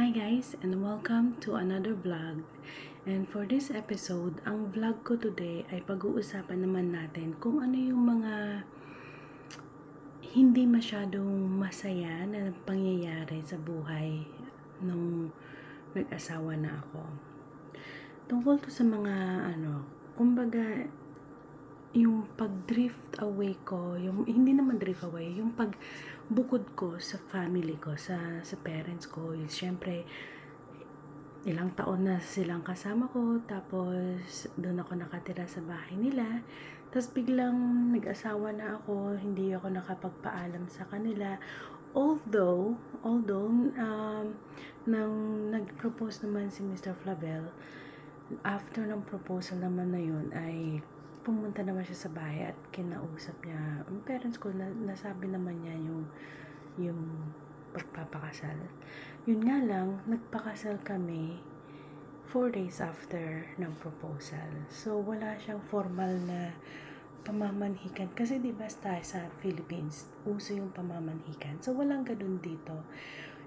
Hi guys and welcome to another vlog. And for this episode, ang vlog ko today ay pag-uusapan naman natin kung ano yung mga hindi masyadong masaya na pangyayari sa buhay nung nag-asawa na ako. Tungkol to sa mga ano, kumbaga yung pag-drift away ko, yung hindi naman drift away, yung pag bukod ko sa family ko, sa sa parents ko, is syempre ilang taon na silang kasama ko, tapos doon ako nakatira sa bahay nila. Tapos biglang nag-asawa na ako, hindi ako nakapagpaalam sa kanila. Although, although, um, nang nag-propose naman si Mr. Flavel, after ng proposal naman na yun, ay pumunta naman siya sa bahay at kinausap niya ang parents ko na nasabi naman niya yung yung pagpapakasal. Yun nga lang, nagpakasal kami four days after ng proposal. So, wala siyang formal na pamamanhikan. Kasi di ba sa Philippines, uso yung pamamanhikan. So, walang ganun dito.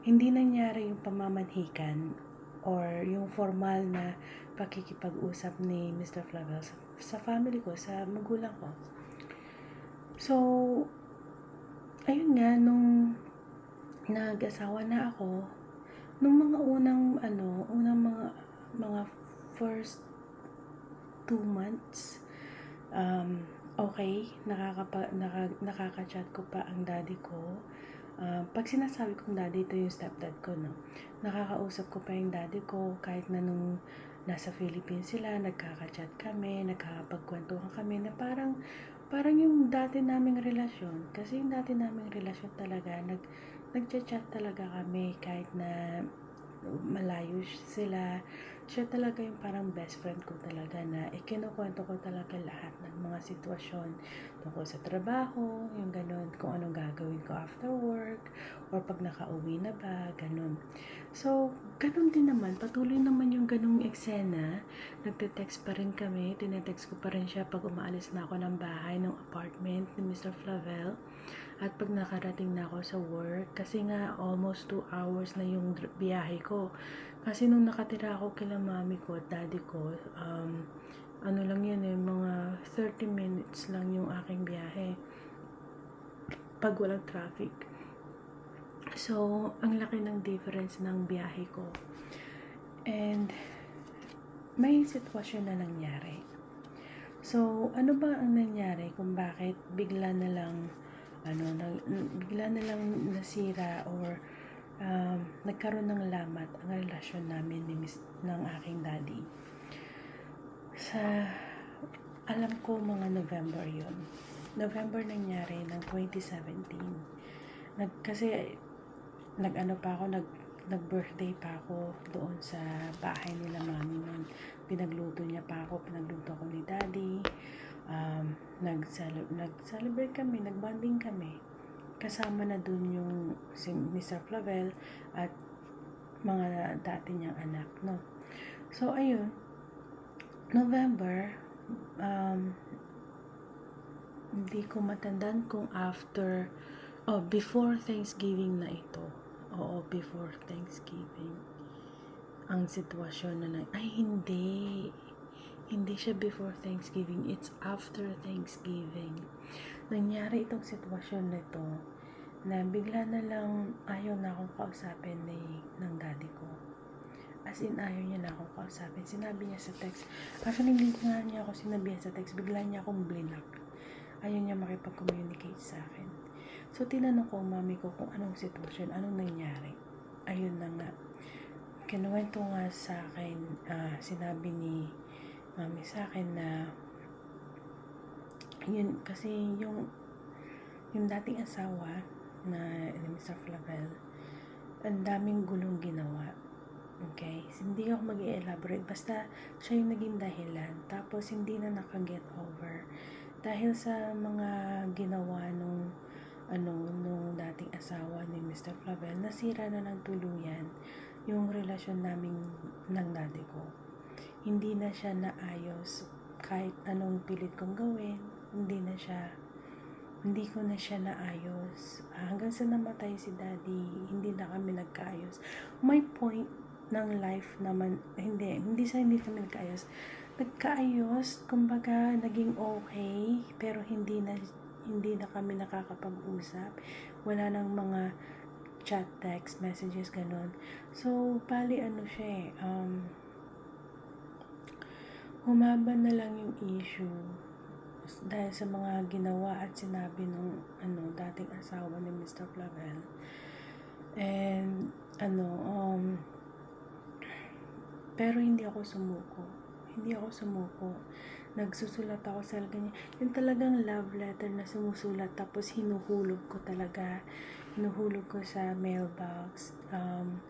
Hindi nangyari yung pamamanhikan or yung formal na pakikipag-usap ni Mr. Flavel sa, sa family ko, sa magulang ko. So, ayun nga, nung nag-asawa na ako, nung mga unang, ano, unang mga, mga first two months, um, okay, nakakapa, naka, nakaka-chat ko pa ang daddy ko. Uh, pag sinasabi kong daddy, ito yung stepdad ko, no? Nakakausap ko pa yung daddy ko kahit na nung nasa Philippines sila, nagkaka-chat kami, nagkakapagkwentuhan kami na parang parang yung dati naming relasyon. Kasi yung dati naming relasyon talaga, nag, nagchat-chat talaga kami kahit na malayo sila. Siya talaga yung parang best friend ko talaga na ikinukwento ko talaga lahat ng mga sitwasyon tungkol sa trabaho, yung ganun, kung anong gagawin ko after work, or pag nakauwi na ba, ganun. So, ganun din naman, patuloy naman yung ganung eksena. Nagte-text pa rin kami, tinetext ko pa rin siya pag umaalis na ako ng bahay, ng apartment ni Mr. Flavel. At pag nakarating na ako sa work, kasi nga almost 2 hours na yung biyahe ko. Kasi nung nakatira ako kila mami ko at daddy ko, um, ano lang yan eh, mga 30 minutes lang yung aking biyahe. Pag walang traffic. So, ang laki ng difference ng biyahe ko. And, may sitwasyon na nangyari. So, ano ba ang nangyari kung bakit bigla na lang ano, nag, bigla na lang nasira or um, nagkaroon ng lamat ang relasyon namin ni Miss, ng aking daddy. Sa, alam ko mga November yon November nangyari ng 2017. Nag, kasi, nag-ano pa ako, nag, nag-birthday pa ako doon sa bahay nila mami nun. Pinagluto niya pa ako, pinagluto ko ni daddy um, nag-celebrate kami, nag-bonding kami. Kasama na dun yung si Mr. Flavel at mga dati niyang anak, no? So, ayun, November, um, hindi ko matandaan kung after, oh, before Thanksgiving na ito. Oo, before Thanksgiving. Ang sitwasyon na na, ay hindi, hindi siya before Thanksgiving, it's after Thanksgiving. Nangyari itong sitwasyon nito na bigla na lang ayaw na akong kausapin ni, ng daddy ko. As in, ayaw niya na akong kausapin. Sinabi niya sa text. Actually, hindi nga niya ako sinabihan sa text. Bigla niya akong blinak. Ayaw niya makipag-communicate sa akin. So, tinanong ko mami ko kung anong sitwasyon, anong nangyari. Ayun na nga. Kinuwento nga sa akin, uh, sinabi ni mami sa akin na yun kasi yung yung dating asawa na ni Mr. Flavel ang daming gulong ginawa okay hindi ako mag elaborate basta siya yung naging dahilan tapos hindi na nakaget over dahil sa mga ginawa nung ano nung dating asawa ni Mr. Flavel nasira na ng tuluyan yung relasyon namin ng daddy ko hindi na siya naayos kahit anong pilit kong gawin, hindi na siya hindi ko na siya naayos. Hanggang sa namatay si daddy, hindi na kami nagkaayos. May point ng life naman, hindi, hindi sa hindi kami nagkaayos. Nagkaayos, kumbaga, naging okay, pero hindi na, hindi na kami nakakapag-usap. Wala nang mga chat, text, messages, ganun. So, bali ano siya eh, um, humaba na lang yung issue dahil sa mga ginawa at sinabi nung ano, dating asawa ni Mr. Clavel. And, ano, um, pero hindi ako sumuko. Hindi ako sumuko. Nagsusulat ako sa niya. Yung talagang love letter na sumusulat tapos hinuhulog ko talaga. Hinuhulog ko sa mailbox. Um,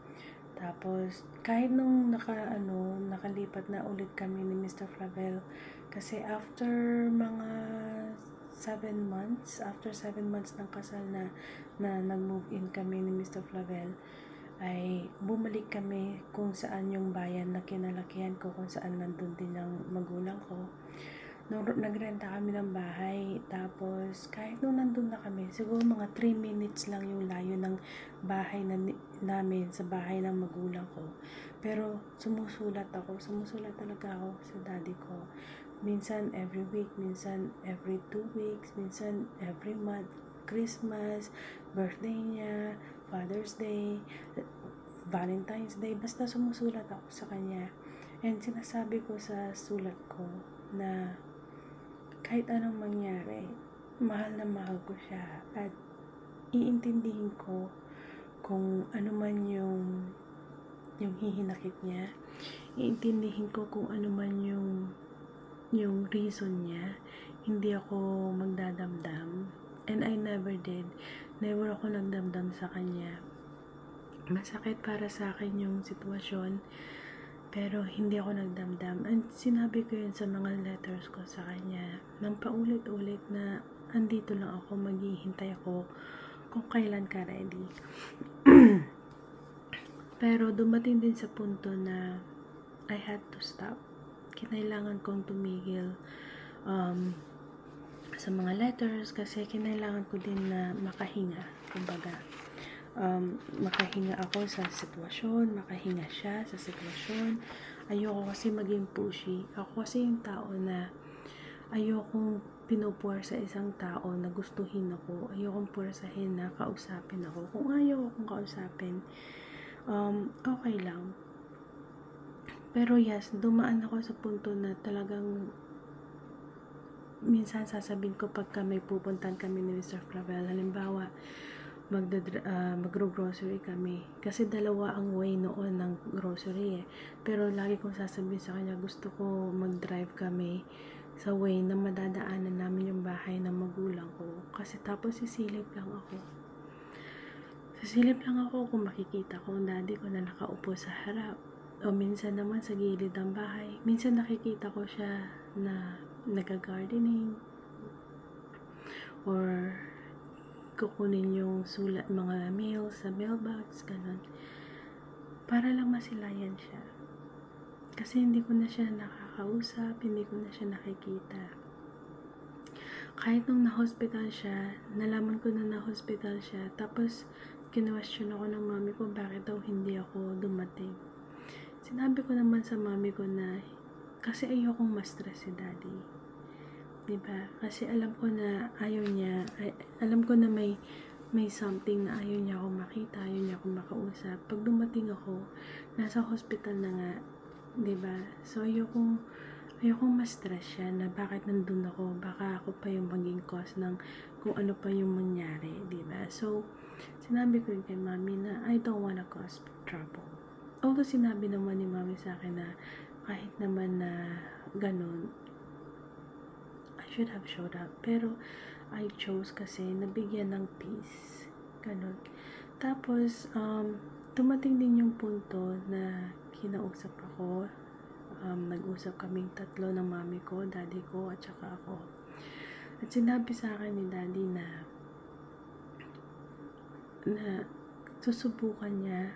tapos, kahit nung naka, ano, nakalipat na ulit kami ni Mr. Flavel, kasi after mga seven months, after seven months ng kasal na, na nag-move in kami ni Mr. Flavel, ay bumalik kami kung saan yung bayan na kinalakihan ko, kung saan nandun din ang magulang ko. Nagrenta kami ng bahay, tapos kahit nung nandun na kami, siguro mga 3 minutes lang yung layo ng bahay na, namin sa bahay ng magulang ko. Pero sumusulat ako, sumusulat talaga ako sa daddy ko. Minsan every week, minsan every two weeks, minsan every month. Christmas, birthday niya, Father's Day, Valentine's Day, basta sumusulat ako sa kanya. And sinasabi ko sa sulat ko na kahit anong mangyari, mahal na mahal ko siya at iintindihin ko kung ano man yung yung hihinakit niya. Iintindihin ko kung ano man yung yung reason niya. Hindi ako magdadamdam. And I never did. Never ako nagdamdam sa kanya. Masakit para sa akin yung sitwasyon. Pero hindi ako nagdamdam. And sinabi ko yun sa mga letters ko sa kanya. Nang paulit-ulit na andito lang ako, maghihintay ako kung kailan ka ready. Pero dumating din sa punto na I had to stop. Kinailangan kong tumigil um, sa mga letters kasi kinailangan ko din na makahinga. Kumbaga, um, makahinga ako sa sitwasyon, makahinga siya sa sitwasyon. Ayoko kasi maging pushy. Ako kasi yung tao na ayokong pinupuwer sa isang tao na gustuhin ako. Ayokong puwersahin na kausapin ako. Kung ayaw akong kausapin, um, okay lang. Pero yes, dumaan ako sa punto na talagang minsan sasabihin ko pagka may pupuntan kami ni Mr. Flavel, halimbawa, magda uh, magro-grocery kami. Kasi dalawa ang way noon ng grocery eh. Pero lagi kong sasabihin sa kanya, gusto ko mag-drive kami sa way na madadaanan namin yung bahay ng magulang ko. Kasi tapos sisilip lang ako. Sisilip lang ako kung makikita ko ang daddy ko na nakaupo sa harap. O minsan naman sa gilid ng bahay. Minsan nakikita ko siya na nag-gardening. Or kukunin yung sulat, mga mails sa mailbox, ganun. Para lang masilayan siya. Kasi hindi ko na siya nakakausap, hindi ko na siya nakikita. Kahit nung na-hospital siya, nalaman ko na na-hospital siya, tapos kinwestiyon ako ng mami ko bakit daw hindi ako dumating. Sinabi ko naman sa mami ko na kasi ayokong ma-stress si daddy. 'Di ba? Kasi alam ko na ayaw niya, ay, alam ko na may may something na ayaw niya akong makita, ayaw niya akong makausap. Pag dumating ako, nasa hospital na nga, ba? So ayokong ayokong ma-stress siya na bakit nandun ako, baka ako pa yung maging cause ng kung ano pa yung mangyari, ba? So sinabi ko rin kay mami na I don't wanna cause trouble. Although sinabi naman ni mami sa akin na kahit naman na ganun, should have showed up. Pero I chose kasi nabigyan ng peace. Ganun. Tapos, um, tumating din yung punto na kinausap ako. Um, nag-usap kaming tatlo ng mami ko, daddy ko, at saka ako. At sinabi sa akin ni daddy na na susubukan niya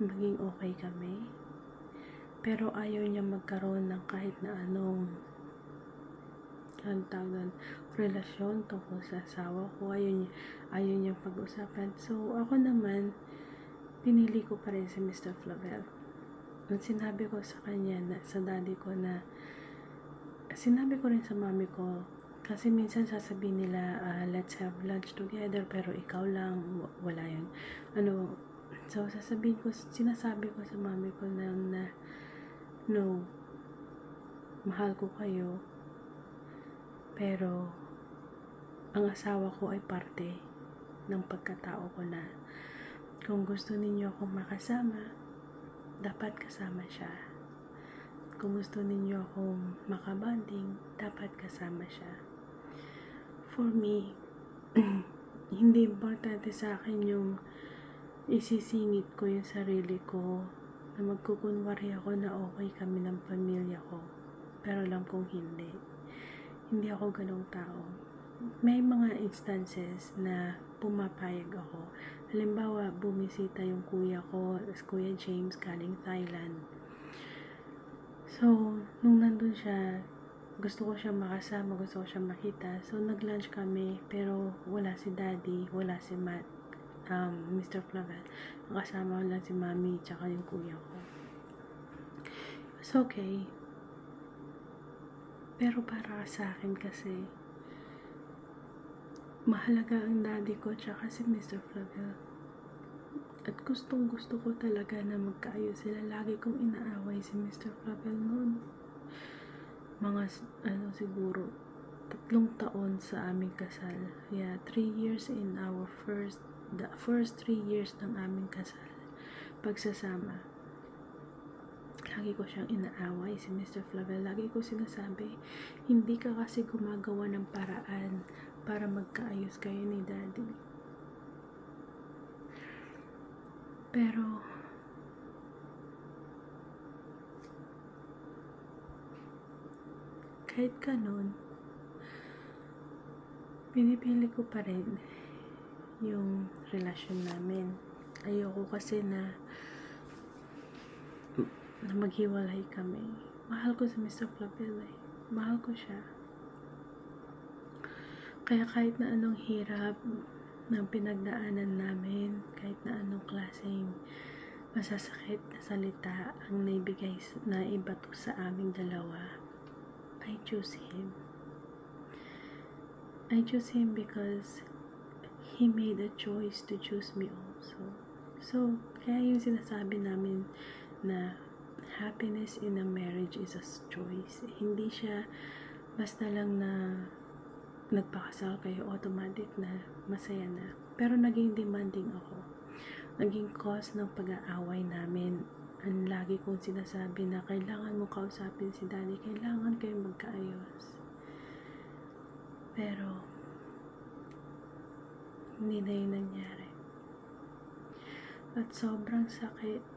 maging okay kami. Pero ayaw niya magkaroon ng kahit na anong ano tawag relasyon tungkol sa asawa ko. Niya, ayaw niya pag-usapan. So, ako naman, pinili ko pa rin si Mr. Flavel. Nung sinabi ko sa kanya, na, sa daddy ko na, sinabi ko rin sa mami ko, kasi minsan sasabihin nila, ah, let's have lunch together, pero ikaw lang, wala yun. Ano, so sasabihin ko, sinasabi ko sa mami ko na, na no, mahal ko kayo, pero ang asawa ko ay parte ng pagkatao ko na kung gusto ninyo akong makasama, dapat kasama siya. Kung gusto ninyo akong makabanding, dapat kasama siya. For me, hindi importante sa akin yung isisingit ko yung sarili ko na magkukunwari ako na okay kami ng pamilya ko. Pero alam kong hindi. Hindi ako ganong tao. May mga instances na pumapayag ako. Halimbawa, bumisita yung kuya ko, Kuya James, galing Thailand. So, nung nandun siya, gusto ko siya makasama, gusto ko siya makita. So, nag-lunch kami, pero wala si daddy, wala si Matt, um, Mr. Flavel. Nakasama lang si mami, tsaka yung kuya ko. It's okay. Pero para sa akin kasi, mahalaga ang daddy ko, tsaka si Mr. Flavel. At gustong gusto ko talaga na magkaayos sila. Lagi kong inaaway si Mr. Flavel noon. Mga, ano siguro, tatlong taon sa aming kasal. Yeah, three years in our first, the first three years ng aming kasal. Pagsasama. Lagi ko siyang inaaway si Mr. Flavel. Lagi ko sinasabi, hindi ka kasi gumagawa ng paraan para magkaayos kayo ni Daddy. Pero, kahit ganun, pinipili ko pa rin yung relasyon namin. Ayoko kasi na na maghiwalay kami. Mahal ko si Mr. Flavel eh. Mahal ko siya. Kaya kahit na anong hirap ng pinagdaanan namin, kahit na anong klaseng masasakit na salita ang naibigay na ibato sa aming dalawa, I choose him. I choose him because he made a choice to choose me also. So, kaya yung sinasabi namin na happiness in a marriage is a choice. Hindi siya basta lang na nagpakasal kayo automatic na masaya na. Pero naging demanding ako. Naging cause ng pag-aaway namin. Ang lagi kong sinasabi na kailangan mo kausapin si daddy, kailangan kayo magkaayos. Pero, hindi na yun nangyari. At sobrang sakit.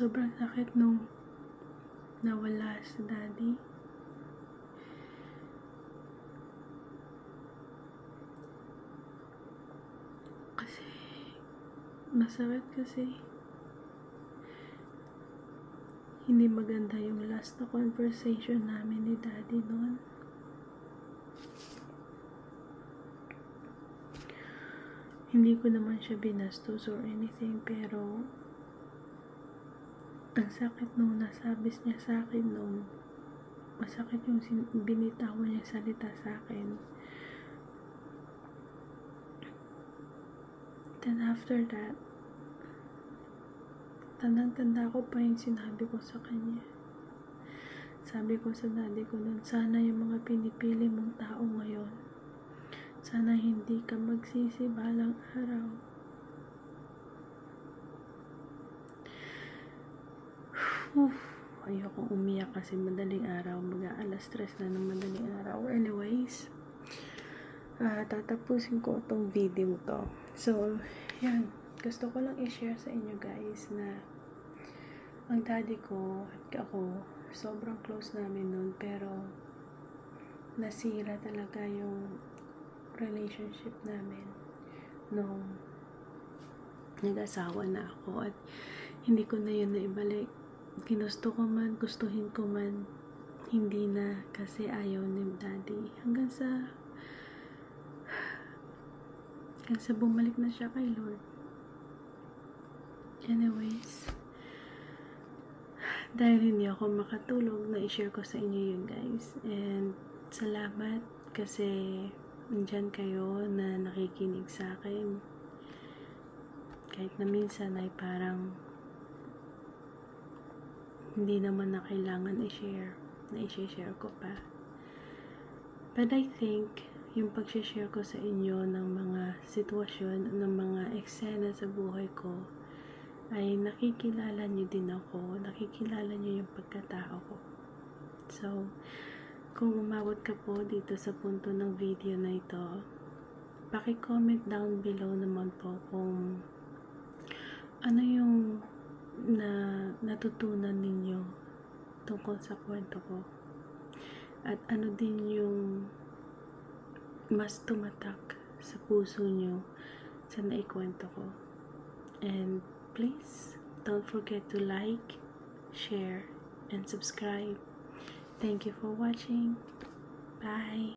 Sobrang sakit nung nawala si daddy. Kasi, masakit kasi. Hindi maganda yung last na conversation namin ni daddy noon. Hindi ko naman siya binastos or anything, pero ang sakit nung nasabis niya sa akin nung masakit yung binitawan niya salita sa akin. Then after that, tandang-tanda ko pa yung sinabi ko sa kanya. Sabi ko sa daddy ko nun, sana yung mga pinipili mong tao ngayon, sana hindi ka magsisi balang araw. Uf, ayokong umiyak kasi madaling araw, mga alas stress na ng madaling araw. Anyways, ah tatapusin ko itong video to. So, yan. Gusto ko lang i-share sa inyo guys na ang daddy ko at ako, sobrang close namin nun, pero nasira talaga yung relationship namin nung nag-asawa na ako at hindi ko na yun naibalik. Ginusto ko man, gustuhin ko man, hindi na kasi ayaw ni daddy. Hanggang sa hanggang sa bumalik na siya kay Lord. Anyways, dahil hindi ako makatulog, na-share ko sa inyo yun guys. And salamat kasi nandyan kayo na nakikinig sa akin. Kahit na minsan ay parang hindi naman na kailangan i-share. Na i-share ko pa. But I think, yung pag-share ko sa inyo ng mga sitwasyon, ng mga eksena sa buhay ko, ay nakikilala niyo din ako, nakikilala niyo yung pagkatao ko. So, kung umabot ka po dito sa punto ng video na ito, paki-comment down below naman po kung ano yung na natutunan ninyo tungkol sa kwento ko. At ano din yung mas tumatak sa puso nyo sa naikwento ko. And please, don't forget to like, share, and subscribe. Thank you for watching. Bye.